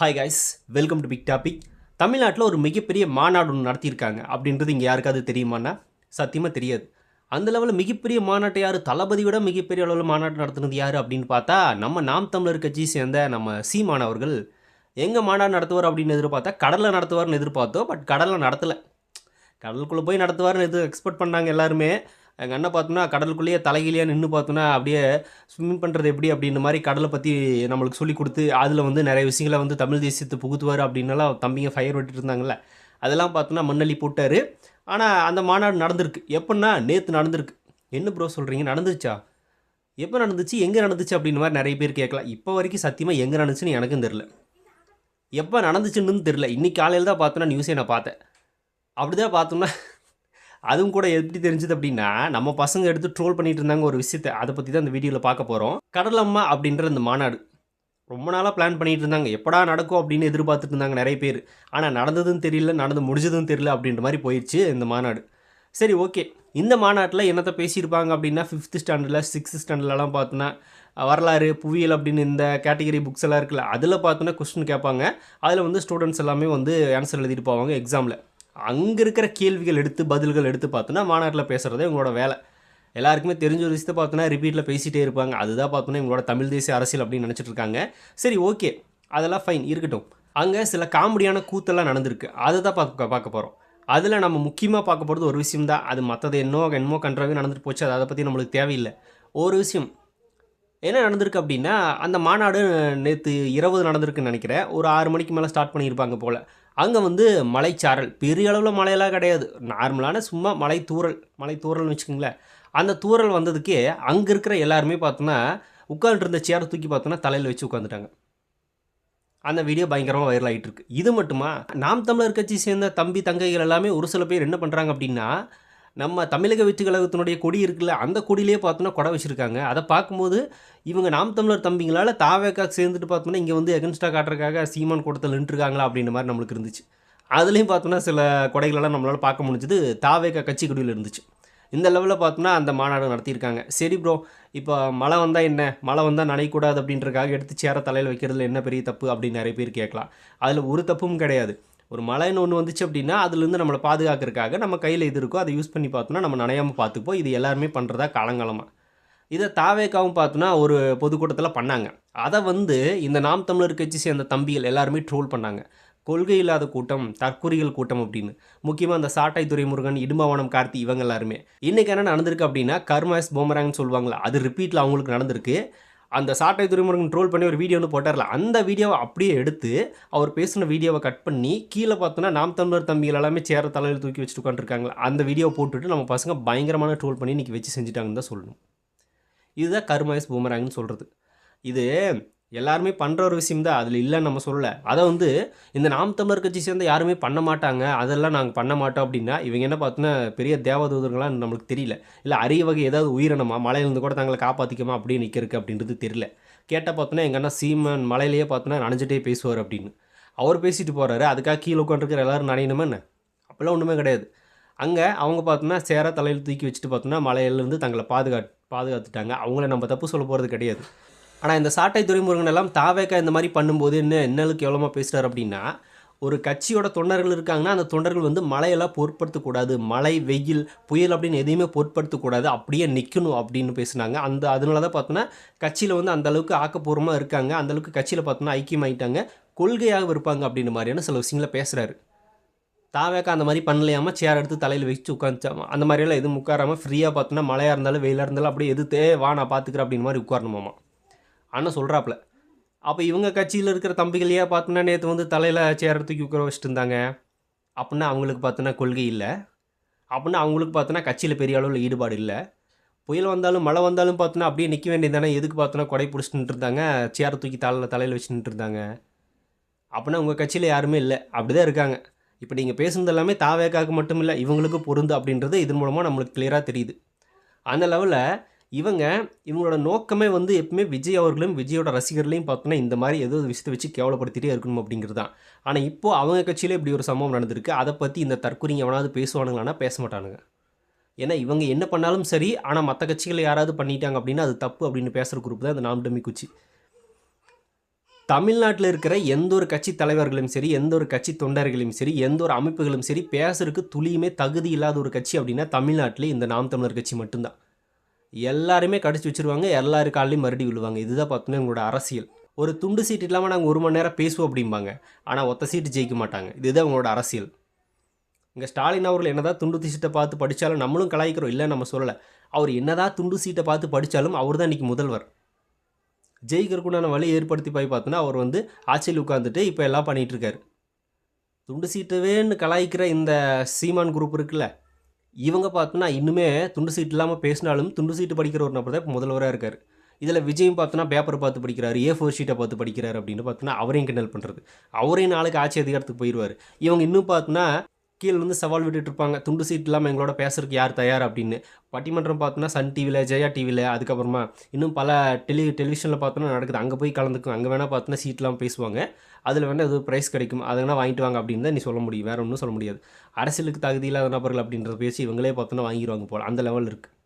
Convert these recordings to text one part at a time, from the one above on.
Hi guys welcome to big topic தமிழ்நாட்டில் ஒரு மிகப்பெரிய மாநாடு ஒன்று நடத்தியிருக்காங்க. அப்படின்றது இங்கே யாருக்காவது தெரியுமான்னா சத்தியமாக தெரியாது. அந்த லெவலில் மிகப்பெரிய மாநாட்டை யார்? தளபதி விட மிகப்பெரிய அளவில் மாநாடு நடத்துனது யார் அப்படின்னு பார்த்தா நம்ம நாம் தமிழர் கட்சியை சேர்ந்த நம்ம சீமான் அவர்கள். எங்கே மாநாடு நடத்துவார் அப்படின்னு எதிர்பார்த்தா கடலில் நடத்துவார்னு எதிர்பார்த்தோம் பட் கடலில் நடத்தலை. கடலுக்குள்ளே போய் நடத்துவார்னு எதுவும் எக்ஸ்பெக்ட் பண்ணாங்க எல்லாருமே. எங்கள் அண்ணன் பார்த்தோம்னா கடலுக்குள்ளேயே தலைகீழியாக நின்று பார்த்தோன்னா அப்படியே ஸ்விம்மிங் பண்ணுறது எப்படி அப்படின்ற மாதிரி கடலை பற்றி நம்மளுக்கு சொல்லி கொடுத்து அதில் வந்து நிறைய விஷயங்களை வந்து தமிழ் தேசியத்தை புகுத்துவார் அப்படின்னலாம் தம்பிங்க ஃபயர் விட்டுட்டு இருந்தாங்கல்ல. அதெல்லாம் பார்த்தோன்னா மண்ணள்ளி போட்டார். ஆனால் அந்த மாநாடு நடந்திருக்கு. எப்படின்னா நேற்று நடந்திருக்கு. என்ன ப்ரோ சொல்கிறீங்க நடந்துச்சா எப்போ நடந்துச்சு? எங்கே நடந்துச்சு அப்படின்னு மாதிரி நிறைய பேர் கேட்கலாம். இப்போ வரைக்கும் சத்தியமாக எங்கே நடந்துச்சுன்னு எனக்கும் தெரில எப்போ நடந்துச்சுன்னு தெரில இன்றைக்கி காலையில் தான் பார்த்தோன்னா நியூஸே நான் பார்த்தேன். அப்படி தான் பார்த்தோம்னா அதுவும் கூட எப்படி தெரிஞ்சது அப்படின்னா நம்ம பசங்க எடுத்து ட்ரோல் பண்ணிட்டு இருந்தாங்க ஒரு விஷயத்தை. அதை பற்றி தான் இந்த வீடியோவில் பார்க்க போகிறோம் கடலம்மா அப்படின்ற இந்த மாநாடு. ரொம்ப நாளாக பிளான் பண்ணிட்டு இருந்தாங்க. எப்படா நடக்கும் அப்படின்னு எதிர்பார்த்துட்டு இருந்தாங்க நிறைய பேர். ஆனால் நடந்ததும் தெரியல நடந்து முடிஞ்சதும் தெரியல அப்படின்ற மாதிரி போயிடுச்சு இந்த மாநாடு. சரி ஓகே. இந்த மாநாட்டில் என்னத்தை பேசியிருப்பாங்க அப்படின்னா ஃபிஃப்த் ஸ்டாண்டர்டில் சிக்ஸ்த் ஸ்டாண்டர்ட்லலாம் பார்த்தோன்னா வரலாறு புவியியல் அப்படின்னு இந்த கேட்டகரி புக்ஸ் எல்லாம் இருக்குல்ல அதில் பார்த்தோன்னா கொஸ்டின் கேட்பாங்க. அதில் வந்து ஸ்டூடெண்ட்ஸ் எல்லாமே வந்து ஆன்சர் எழுதிட்டு போவாங்க எக்ஸாமில் அங்கே இருக்கிற கேள்விகள் எடுத்து பதில்கள் எடுத்து பார்த்தோன்னா மாநாட்டில் பேசுகிறதே உங்களோட வேலை. எல்லாருக்குமே தெரிஞ்ச ஒரு விஷயத்தை பார்த்தோன்னா ரிப்பீட்டில் பேசிகிட்டே இருப்பாங்க. அதுதான் பார்த்தோன்னா இவங்களோட தமிழ் தேசிய அரசியல் அப்படின்னு நினச்சிட்டு இருக்காங்க. சரி ஓகே. அதெல்லாம் ஃபைன் இருக்கட்டும். அங்கே சில காமெடியான கூத்தெல்லாம் நடந்திருக்கு. அதை தான் பார்க்க பார்க்க போகிறோம் அதில் நம்ம முக்கியமாக பார்க்க போகிறது ஒரு விஷயம் தான். அது மற்றது என்னோ என்னமோ கன்றாவே நடந்துட்டு போச்சு. அது அதை பற்றி நம்மளுக்கு தேவையில்லை. ஒரு விஷயம். என்ன நடந்திருக்கு அப்படின்னா அந்த மாநாடு நேற்று இரவு நடந்திருக்குன்னு நினைக்கிறேன். ஒரு ஆறு மணிக்கு மேலே ஸ்டார்ட் பண்ணியிருப்பாங்க போல். அங்கே வந்து மலைச்சாரல் பெரிய அளவில் மழையெல்லாம் கிடையாது. நார்மலான சும்மா மலை தூரல் மலை தூரல்னு வச்சுக்கோங்களேன். அந்த தூரல் வந்ததுக்கே அங்கே இருக்கிற எல்லாருமே பார்த்தோன்னா உட்காந்துருந்த சேரை தூக்கி பார்த்தோன்னா தலையில் வச்சு உட்காந்துட்டாங்க அந்த வீடியோ பயங்கரமாக வைரல் ஆகிட்டு இருக்கு. இது மட்டுமா? நாம் தமிழர் கட்சி சேர்ந்த தம்பி தங்கைகள் எல்லாமே ஒரு சில பேர் என்ன பண்ணுறாங்க அப்படின்னா நம்ம தமிழக வெற்றி கழகத்தினுடைய கொடி இருக்குல்ல அந்த கொடியிலே பார்த்தோன்னா கொடை வச்சுருக்காங்க. அதை பார்க்கும்போது இவங்க நாம் தமிழர் தம்பிங்களால் தாவேக்கா சேர்ந்துட்டு பார்த்தோம்னா இங்கே வந்து எகன்ஸ்டாக காட்டுறதுக்காக சீமான் கூட்டத்தில் நின்றுருக்காங்களா அப்படின்ற மாதிரி நம்மளுக்கு இருந்துச்சு. அதுலேயும் பார்த்தோன்னா சில கொடைகளெல்லாம் நம்மளால் பார்க்க முடிஞ்சது தாவேக்கா கட்சி கொடியில் இருந்துச்சு. இந்த லெவலில் பார்த்தோன்னா அந்த மாநாடு நடத்தியிருக்காங்க. சரி ப்ரோ இப்போ மழை வந்தால் என்ன? மழை வந்தால் நனையக்கூடாது அப்படின்றக்காக எடுத்து சேர தலையில் வைக்கிறதுல என்ன பெரிய தப்பு அப்படின்னு நிறைய பேர் கேட்கலாம். அதில் ஒரு தப்பும் கிடையாது. ஒரு மழைன்னு ஒன்று வந்துச்சு அப்படின்னா அதுலேருந்து நம்மளை பாதுகாக்கிறதுக்காக நம்ம கையில் எது இருக்கோ அதை யூஸ் பண்ணி பார்த்தோன்னா நம்ம நனையாமல் பார்த்துப்போம் இது எல்லாருமே பண்ணுறதா காலங்காலமாக இதை தாவேக்காவும் பார்த்தோன்னா ஒரு பொதுக்கூட்டத்தில் பண்ணாங்க. அதை வந்து இந்த நாம் தமிழர் கட்சி சேர்ந்த தம்பிகள் எல்லாருமே ட்ரோல் பண்ணாங்க. கொள்கை இல்லாத கூட்டம் தற்கூறிகள் கூட்டம் அப்படின்னு. முக்கியமாக அந்த சாட்டை துரைமுருகன் இடும்பவனம் கார்த்தி இவங்க எல்லாருமே. இன்றைக்கி என்ன நடந்திருக்கு அப்படின்னா கர்மாஸ் போமராங்னு சொல்லுவாங்களா அது ரிப்பீட்டில் அவங்களுக்கு நடந்திருக்கு. அந்த சாட்டை துறைமுருகன் ட்ரோல் பண்ணி ஒரு வீடியோ ஒன்று போட்டார்ல அந்த வீடியோவை அப்படியே எடுத்து அவர் பேசின வீடியோவை கட் பண்ணி கீழே பார்த்தோன்னா நாம் தமிழர் தம்பிகள் எல்லாமே சேர தலையில் தூக்கி வச்சுட்டு உட்காந்துருக்காங்களா அந்த வீடியோவை போட்டுட்டு நம்ம பசங்க பயங்கரமான ட்ரோல் பண்ணி இன்றைக்கி வச்சு செஞ்சுட்டாங்கன்னு தான் சொல்லணும். இதுதான் கருமாயஸ் பூமராங்கன்னு சொல்கிறது இது எல்லாருமே பண்ணுற ஒரு விஷயம் தான் அதில் இல்லைன்னு நம்ம சொல்லலை. அதை வந்து இந்த நாம் தமிழர் கட்சி சேர்ந்து யாருமே பண்ண மாட்டாங்க. அதெல்லாம் நாங்கள் பண்ண மாட்டோம் அப்படின்னா இவங்க என்ன பார்த்தோன்னா பெரிய தேவதூதர்களாக நம்மளுக்கு தெரியல. இல்லை அரிய வகை ஏதாவது உயிரினமா மலையிலேருந்து கூட தங்களை காப்பாற்றிக்கமா அப்படியே நிற்கிறதுக்கு அப்படின்றது தெரியல. கேட்டால் பார்த்தோன்னா எங்கள் அண்ணா சீமன் மலையிலேயே பார்த்தோன்னா நனைஞ்சிட்டே பேசுவார் அப்படின்னு. அவர் பேசிட்டு போகிறாரு அதுக்காக கீழே உட்காந்துருக்கிற எல்லோரும் நனையணுமா என்ன? அப்போல்லாம் ஒன்றுமே கிடையாது. அங்கே அவங்க பார்த்தோன்னா சேர தலையில் தூக்கி வச்சுட்டு பார்த்தோன்னா மலையிலேருந்து தங்களை பாதுகா பாதுகாத்துட்டாங்க. அவங்கள நம்ம தப்பு சொல்ல போகிறது கிடையாது. ஆனால் இந்த சாட்டை துறைமுருகன் எல்லாம் தாவேக்கா இந்த மாதிரி பண்ணும்போது என்ன என்னளுக்கு எவ்வளோமா பேசுகிறார் அப்படின்னா ஒரு கட்சியோட தொண்டர்கள் இருக்காங்கன்னா அந்த தொண்டர்கள் வந்து மழையெல்லாம் பொருட்படுத்தக்கூடாது மழை வெயில் புயல் அப்படின்னு எதையுமே பொருட்படுத்தக்கூடாது அப்படியே நிற்கணும் அப்படின்னு பேசுனாங்க. அந்த அதனால தான் பார்த்தோன்னா கட்சியில் வந்து அந்தளவுக்கு ஆக்கப்பூர்வமாக இருக்காங்க. அந்தளவுக்கு கட்சியில் பார்த்தோன்னா ஐக்கியமாயிட்டாங்க கொள்கையாக இருப்பாங்க அப்படின்ற மாதிரியான சில விஷயங்களை பேசுகிறாரு தாவேக்கா அந்த மாதிரி பண்ணலையாமல் சேர் எடுத்து தலையில் வச்சு உட்காந்துச்சாமா அந்த மாதிரியெல்லாம் எதுவும் உட்காராமல் ஃப்ரீயாக பார்த்தோன்னா மழையாக இருந்தாலும் வெயிலாக இருந்தாலும் அப்படியே எது வா நான் பார்த்துக்கிறேன் அப்படின்னு மாதிரி உட்காரணுமாமா? அண்ணன் சொல்கிறாப்புல அப்போ இவங்க கட்சியில் இருக்கிற தம்பிகளையே பார்த்தோன்னா நேற்று வந்து தலையில் சேர் தூக்கி உட்கார வச்சுட்டு இருந்தாங்க. அப்படின்னா அவங்களுக்கு பார்த்தோன்னா கொள்கை இல்லை. அப்படின்னா அவங்களுக்கு பார்த்தோன்னா கட்சியில் பெரிய அளவில் ஈடுபாடு இல்லை. புயல் வந்தாலும் மழை வந்தாலும் பார்த்தோன்னா அப்படியே நிற்க வேண்டியதானே எதுக்கு பார்த்தோன்னா கொடை பிடிச்சிட்டு இருந்தாங்க சேரை தூக்கி தலையில் தலையில் வச்சுட்டு இருந்தாங்க அப்படின்னா உங்கள் கட்சியில் யாருமே இல்லை. அப்படி தான் இருக்காங்க. இப்போ நீங்கள் பேசுனது எல்லாமே தாவேக்காக்கு மட்டும் இல்லை இவங்களுக்கு பொருந்து அப்படின்றது இதன் மூலமாக நம்மளுக்கு கிளியராக தெரியுது. அந்த லெவலில் இவங்க இவங்களோட நோக்கமே வந்து எப்பவுமே விஜய் அவர்களையும் விஜயோட ரசிகர்களையும் பார்த்தோன்னா இந்த மாதிரி ஏதோ ஒரு விஷயத்தை வச்சு கேவலப்படுத்திட்டே இருக்கணும் அப்படிங்கிறது தான். ஆனால் இப்போது அவங்க கட்சியிலே இப்படி ஒரு சம்பவம் நடந்திருக்கு. அதை பற்றி இந்த தற்கொலைங்க எவனாவது பேசுவானுங்களான்னா பேச மாட்டானுங்க. ஏன்னா இவங்க என்ன பண்ணாலும் சரி ஆனால் மற்ற கட்சிகள் யாராவது பண்ணிட்டாங்க அப்படின்னா அது தப்பு அப்படின்னு பேசுகிற குரூப் தான் இந்த நாம் டம்மி குச்சி. தமிழ்நாட்டில் இருக்கிற எந்த ஒரு கட்சி தலைவர்களும் சரி எந்த ஒரு கட்சி தொண்டர்களையும் சரி எந்த ஒரு அமைப்புகளும் சரி பேசுறதுக்கு துளியுமே தகுதி இல்லாத ஒரு கட்சி அப்படின்னா தமிழ்நாட்டிலே இந்த நாம் தமிழர் கட்சி மட்டும்தான். எல்லாருமே கடிச்சு வச்சிருவாங்க எல்லாரு காலையும் மறுபடி விழுவாங்க. இதுதான் பார்த்தோன்னா எங்களோட அரசியல். ஒரு துண்டு சீட் இல்லாமல் நாங்கள் ஒரு மணி நேரம் பேசுவோம் அப்படிம்பாங்க. ஆனால் ஒத்த சீட்டு ஜெயிக்க மாட்டாங்க. இதுதான் அவங்களோட அரசியல். இங்கே ஸ்டாலின் அவர்கள் என்னதான் துண்டு சீட்டை பார்த்து படித்தாலும் நம்மளும் கலாய்க்கிறோம் இல்லை நம்ம சொல்லலை. அவர் என்னதான் துண்டு சீட்டை பார்த்து படித்தாலும் அவர் தான் இன்றைக்கி முதல்வர். ஜெயிக்கிறதுக்குண்டான வழி ஏற்படுத்தி போய் பார்த்தோன்னா அவர் வந்து ஆட்சியில் உட்காந்துட்டு இப்போ எல்லாம் பண்ணிகிட்ருக்காரு துண்டு சீட்டவேன்னு கலாய்க்கிற இந்த சீமான் குரூப் இருக்குல்ல இவங்க பார்த்தோன்னா இன்னுமே துண்டு சீட் இல்லாமல் பேசினாலும் துண்டு சீட்டு படிக்கிற ஒரு நபர் தான் இப்போ முதல்வராக இருக்கார். இதில் விஜயும் பார்த்தோன்னா பேப்பர் பார்த்து படிக்கிறார் ஏ ஃபோர் ஷீட்டை பார்த்து படிக்கிறார் அப்படின்னு பார்த்தோன்னா அவரையும் கிண்டல் பண்ணுறது அவரையும் நாளைக்கு ஆட்சி அதிகாரத்துக்கு போயிடுவார் இவங்க இன்னும் பார்த்தோன்னா கீழே வந்து சவால் விட்டுட்டு இருப்பாங்க துண்டு சீட் இல்லாமல் எங்களோட பேசுறதுக்கு யார் தயார் அப்படின்னு. பட்டிமன்றம் பார்த்தோன்னா சன் டிவியில் ஜெயா டிவியில் அதுக்கப்புறமா இன்னும் பல டெலி டெலிவிஷனில் பார்த்தோன்னா நடக்குது. அங்கே போய் கலந்துக்கும். அங்கே வேணால் பார்த்தோன்னா சீட்லாம் பேசுவாங்க. அதில் வேணால் எதுவும் ப்ரைஸ் கிடைக்கும். அதை வேணால் வாங்கிட்டு வாங்க அப்படின்னு தான் நீ சொல்ல முடியும். வேறு ஒன்றும் சொல்ல முடியாது. அரசியலுக்கு தகுதி இல்லாத நபர்கள் அப்படின்றத பேசி இவங்களே பார்த்தோன்னா வாங்கிடுவாங்க போல். அந்த லெவல் இருக்குது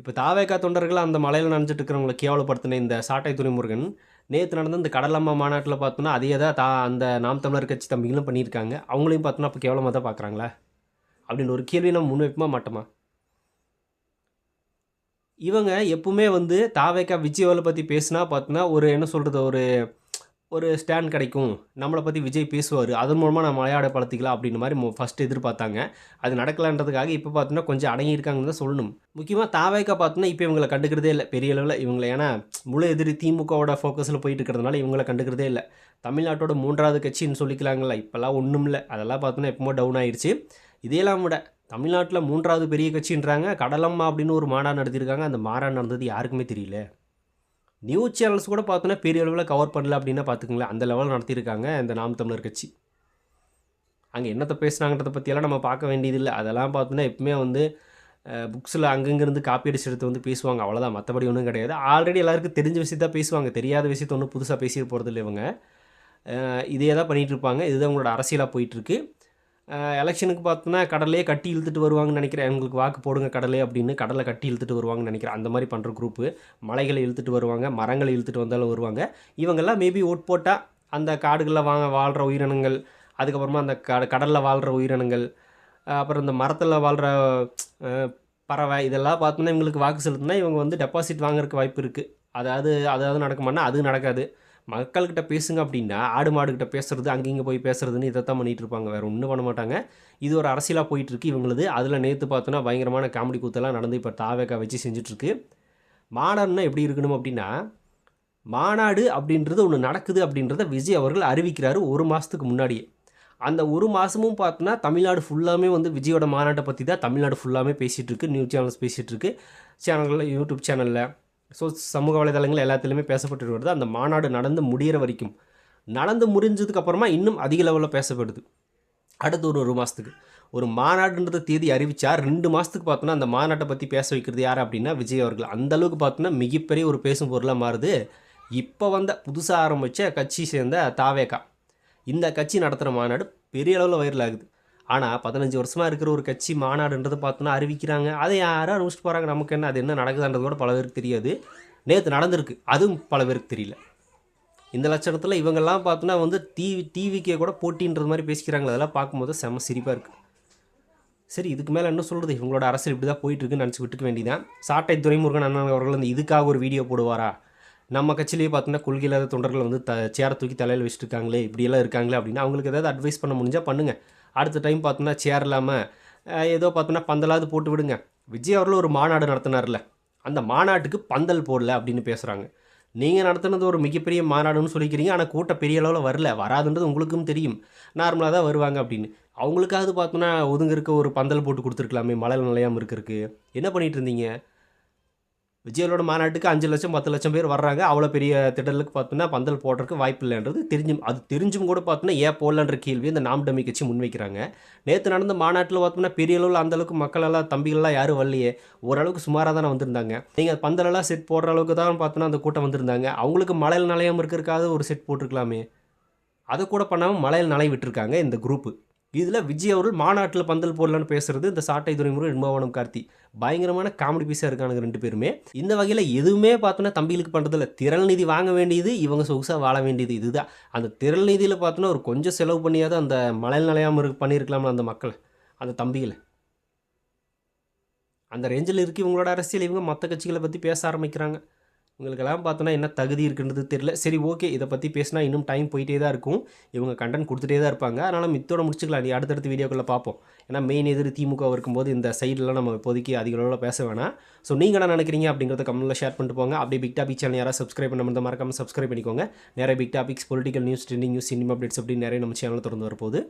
இப்போ தாவேக்கா தொண்டர்கள் அந்த மலையில் நினச்சிட்டு இருக்கிறவங்களை கேவலப்படுத்தின இந்த சாட்டை துறைமுருகன் நேற்று நடந்த இந்த கடலம்மா மாநாட்டில் பார்த்தோன்னா அதே தான் தா அந்த நாம் தமிழர் கட்சி தம்பிகளும் பண்ணியிருக்காங்க. அவங்களையும் பார்த்தோன்னா அப்போ கேவலமாக தான் பார்க்குறாங்களா? அப்படின்னு ஒரு கேள்வி நம்ம முன்வைப்போமா மாட்டோமா? இவங்க எப்பவுமே வந்து தாவேக்கா விஜயோவில் பற்றி பேசுனா பார்த்தோன்னா ஒரு என்ன சொல்கிறது ஒரு ஒரு ஸ்டாண்ட் கிடைக்கும். நம்மளை பற்றி விஜய் பேசுவார். அதன் மூலமாக நம்ம மலையாள பழத்திக்கலாம் அப்படின்ற மாதிரி ஃபஸ்ட்டு எதிர்பார்த்தாங்க. அது நடக்கலான்றதுக்காக இப்போ பார்த்தோன்னா கொஞ்சம் அடங்கியிருக்காங்கன்னு தான் சொல்லணும். முக்கியமாக தாவேக்கா பார்த்தோன்னா இப்போ இவங்களை கண்டுக்கிறதே இல்லை. பெரிய அளவில் இவங்களை ஏன்னா முழு எதிரி திமுகவோட ஃபோக்கஸில் போயிட்டு இருக்கிறதுனால இவங்களை கண்டுக்கிறதே இல்லை. தமிழ்நாட்டோட மூன்றாவது கட்சின்னு சொல்லிக்கலாங்களா இப்போல்லாம் ஒன்றும் இல்லை. அதெல்லாம் பார்த்தோன்னா எப்போ டவுன் ஆயிடுச்சு இதையெல்லாம் விட தமிழ்நாட்டில் மூன்றாவது பெரிய கட்சின்றாங்க. கடலம்மா அப்படின்னு ஒரு மாநாடு நடத்தியிருக்காங்க. அந்த மாநாடு நடந்தது யாருக்குமே தெரியல. நியூஸ் சேனல்ஸ் கூட பார்த்தோன்னா பெரிய அளவில் கவர் பண்ணல அப்படின்னா பார்த்துக்கங்களேன். அந்த லெவலில் நடத்தியிருக்காங்க இந்த நாம் தமிழர் கட்சி. அங்கே என்னத்தை பேசுனாங்கன்றதை பற்றியெல்லாம் நம்ம பார்க்க வேண்டியதில்லை. அதெல்லாம் பார்த்தோன்னா எப்பவுமே வந்து புக்ஸில் அங்கங்கேருந்து காப்பி அடிச்சு எடுத்து வந்து பேசுவாங்க. அவ்வளோதான் மற்றபடி ஒன்றும் கிடையாது. ஆல்ரெடி எல்லாருக்கும் தெரிஞ்ச விஷயத்தான் பேசுவாங்க. தெரியாத விஷயத்த ஒன்றும் புதுசாக பேசிட்டு இல்லை இவங்க. இதே தான் பண்ணிகிட்டு இருப்பாங்க. இதுதான் உங்களோட அரசியலாக போயிட்டுருக்கு எலெக்ஷனுக்கு பார்த்தோன்னா கடலையே கட்டி இழுத்துட்டு வருவாங்கன்னு நினைக்கிறேன். எங்களுக்கு வாக்கு போடுங்க கடலே அப்படின்னு கடலை கட்டி இழுத்துட்டு வருவாங்கன்னு நினைக்கிறேன். அந்த மாதிரி பண்ணுற குரூப்பு மலைகளை இழுத்துட்டு வருவாங்க மரங்களை இழுத்துட்டு வந்தாலும் வருவாங்க. இவங்கெல்லாம் மேபி ஓட் போட்டால் அந்த காடுகளில் வாங்க வாழ்கிற உயிரினங்கள் அதுக்கப்புறமா அந்த கட கடலில் வாழ்கிற உயிரினங்கள் அப்புறம் இந்த மரத்தில் வாழ்கிற பறவை இதெல்லாம் பார்த்தோன்னா இவங்களுக்கு வாக்கு செலுத்தினா இவங்க வந்து டெபாசிட் வாங்குறதுக்கு வாய்ப்பு இருக்குது அதாவது அதாவது நடக்குமானா அது நடக்காது. மக்கள்கிட்ட பேசுங்க அப்படின்னா ஆடு மாடுகிட்ட பேசுறது அங்கங்கே போய் பேசுறதுன்னு இதைத்தான் பண்ணிட்டு இருப்பாங்க. வேறு ஒன்றும் பண்ண மாட்டாங்க. இது ஒரு அரசியலாக போயிட்டு இருக்கு இவங்களுது. அதில் நேற்று பார்த்தோன்னா பயங்கரமான காமெடி கூத்தெல்லாம் நடந்து இப்போ தாவேக்கா வச்சு செஞ்சுட்ருக்கு மாநாடுனா எப்படி இருக்கணும் அப்படின்னா மாநாடு அப்படின்றது ஒன்று நடக்குது அப்படின்றத விஜய் அவர்கள் அறிவிக்கிறாரு ஒரு மாதத்துக்கு முன்னாடியே. அந்த ஒரு மாதமும் பார்த்தோன்னா தமிழ்நாடு ஃபுல்லாமே வந்து விஜயோட மாநாட்டை பற்றி தான் தமிழ்நாடு ஃபுல்லாமே பேசிகிட்டு இருக்கு. நியூஸ் சேனல்ஸ் பேசிகிட்டு இருக்கு. சேனல்களில் யூடியூப் சேனலில் ஸோ சமூக வலைதளங்கள் எல்லாத்துலேயுமே பேசப்பட்டு வருது அந்த மாநாடு நடந்து முடியிற வரைக்கும். நடந்து முடிஞ்சதுக்கு அப்புறமா இன்னும் அதிக லெவலில் பேசப்படுது. அடுத்து ஒரு ஒரு மாதத்துக்கு ஒரு மாநாடுன்றத தேதி அறிவித்தா ரெண்டு மாதத்துக்கு பார்த்தோன்னா அந்த மாநாட்டை பற்றி பேச வைக்கிறது யார் அப்படின்னா விஜய் அவர்கள். அந்த அளவுக்கு பார்த்தோன்னா மிகப்பெரிய ஒரு பேசும் பொருளாக மாறுது. இப்போ வந்த புதுசாக ஆரம்பித்த கட்சி சேர்ந்த தாவேக்கா இந்த கட்சி நடத்துகிற மாநாடு பெரிய அளவில் வைரல் ஆகுது. ஆனால் பதினஞ்சு வருஷமாக இருக்கிற ஒரு கட்சி மாநாடுன்றதை பார்த்தோன்னா அறிவிக்கிறாங்க. அதை யாரும் அறிவிச்சிட்டு போகிறாங்க நமக்கு என்ன அது என்ன நடக்குதுன்றது கூட பல பேருக்கு தெரியாது. நேற்று நடந்திருக்கு. அதுவும் பல பேருக்கு தெரியல. இந்த லட்சணத்தில் இவங்கெல்லாம் பார்த்தோன்னா வந்து டிவி டிவிக்கே கூட போட்டின்றது மாதிரி பேசிக்கிறாங்களே அதெல்லாம் பார்க்கும்போது செம சிரிப்பாக இருக்குது சரி இதுக்கு மேலே என்ன சொல்கிறது இவங்களோட அரசியல் இப்படி தான் போயிட்டுருக்குன்னு நினச்சி விட்டுக்க வேண்டியதான் சாட்டை துரைமுருகன் அண்ணன் அவர்கள் வந்து இதுக்காக ஒரு வீடியோ போடுவாரா? நம்ம கட்சியிலேயே பார்த்தோன்னா கொள்கை இல்லாத தொண்டர்கள் வந்து த சேரை தூக்கி தலையில் வச்சுட்டு இருக்காங்களே இப்படியெல்லாம் இருக்காங்களே அப்படின்னு அவங்களுக்கு ஏதாவது அட்வைஸ் பண்ண முடிஞ்சால் பண்ணுங்கள் அடுத்த டைம் பார்த்தோன்னா சேர் இல்லாமல் ஏதோ பார்த்தோன்னா பந்தலாவது போட்டு விடுங்க. விஜய் அவர்கள் ஒரு மாநாடு நடத்தினார்ல. அந்த மாநாட்டுக்கு பந்தல் போடல அப்படின்னு பேசுகிறாங்க நீங்கள் நடத்துனது ஒரு மிகப்பெரிய மாநாடுன்னு சொல்லிக்கிறீங்க. ஆனால் கூட்டம் பெரிய அளவில் வரல. வராதுன்றது உங்களுக்கும் தெரியும். நார்மலாக தான் வருவாங்க அப்படின்னு. அவங்களுக்காவது பார்த்தோன்னா ஒதுங்க இருக்க ஒரு பந்தல் போட்டு கொடுத்துருக்கலாமே. மழை நிலையாமல் இருக்கிறதுக்கு. என்ன பண்ணிகிட்டு இருந்தீங்க? விஜயோட மாநாட்டுக்கு அஞ்சு லட்சம் பத்து லட்சம் பேர் வர்றாங்க. அவ்வளோ பெரிய திடலுக்கு பார்த்தோன்னா பந்தல் போடுறதுக்கு வாய்ப்பு இல்லைன்றது தெரிஞ்சும் அது தெரிஞ்சும் கூட பார்த்தோன்னா ஏன் போடலன்ற கேள்வி இந்த நாம் டம்மி கட்சி முன்வைக்கிறாங்க. நேற்று நடந்த மாநாட்டில் பார்த்தோம்னா பெரிய அளவில் அந்தளவுக்கு மக்களெல்லாம் தம்பிகள்லாம் யாரும் வரலையே. ஓரளவுக்கு சுமாராக தானே வந்திருந்தாங்க. நீங்கள் பந்தலெல்லாம் செட் போடுற அளவுக்கு தான் பார்த்தோன்னா அந்த கூட்டம் வந்திருந்தாங்க. அவங்களுக்கு மழையில் நிலையம் இருக்கிறதுக்காக ஒரு செட் போட்டிருக்கலாமே. அதை கூட பண்ணாமல் மழையில் நிலை விட்டுருக்காங்க இந்த குரூப்பு இதில் விஜய் அவர்கள் மாநாட்டில் பந்தல் போடலான்னு பேசுறது இந்த சாட்டை துறைமுருகன் இன்பவானம் கார்த்தி. பயங்கரமான காமெடி பீஸாக இருக்கானுங்க ரெண்டு பேருமே. இந்த வகையில் எதுவுமே பார்த்தோன்னா தம்பிகளுக்கு பண்ணுறதில்ல திரள் நிதி வாங்க வேண்டியது இவங்க சொகுசாக வாழ வேண்டியது இதுதான். அந்த திரள் நிதியில் பார்த்தோன்னா ஒரு கொஞ்சம் செலவு பண்ணியாவது அந்த மழை நிலையாமல் இருக்கு பண்ணியிருக்கலாம்ல அந்த மக்களை அந்த தம்பிகளை. அந்த ரேஞ்சில் இருக்கு இவங்களோட அரசியல் இவங்க மற்ற கட்சிகளை பற்றி பேச ஆரம்பிக்கிறாங்க. இவங்களுக்கெல்லாம் பார்த்தோன்னா என்ன தகுதி இருக்குன்றது தெரியல. சரி ஓகே. இதை பற்றி பேசினா இன்னும் டைம் போயிட்டே தான் இருக்கும். இவங்க கண்டென்ட் கொடுத்துட்டே தான் இருப்பாங்க. அதனால் மித்தோட முடிச்சுக்கலாம். நீ அடுத்தடுத்த வீடியோக்குள்ளே பார்ப்போம். ஏன்னா மெயின் எதிர் திமுக இருக்கும்போது இந்த சைடெலாம் நம்ம இப்போதைக்கு அதிக அளவில் பேச வேணாம். ஸோ நீங்கள் என்ன நினைக்கிறீங்க அப்படிங்கிறத கமெண்ட்டில் ஷேர் பண்ணிட்டு போங்க. அப்படியே பிக் டாபிக் சேனல் யாராவது சப்ஸ்கிரைப் பண்ண முடிந்த மறக்காம சப்ஸ்கிரைப் பண்ணிக்கோங்க. நிறைய big topics political news trending news cinema updates அப்படின்னு நிறைய நம்ம சேனல் திறந்து வரப்போகுது.